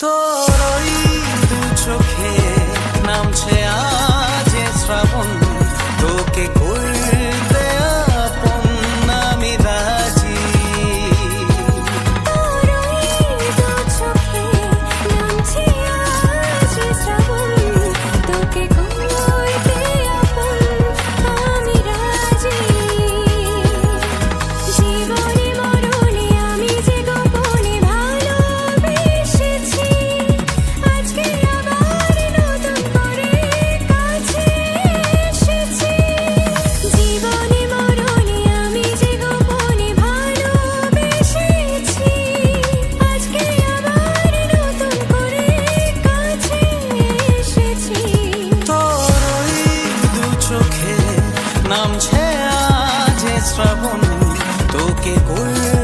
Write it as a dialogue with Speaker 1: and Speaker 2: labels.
Speaker 1: তোরই দু চোখে নামছে আজ শ্রাবণ তোকে কই নাম છે આજે શ્રવણ તો કે કોઈ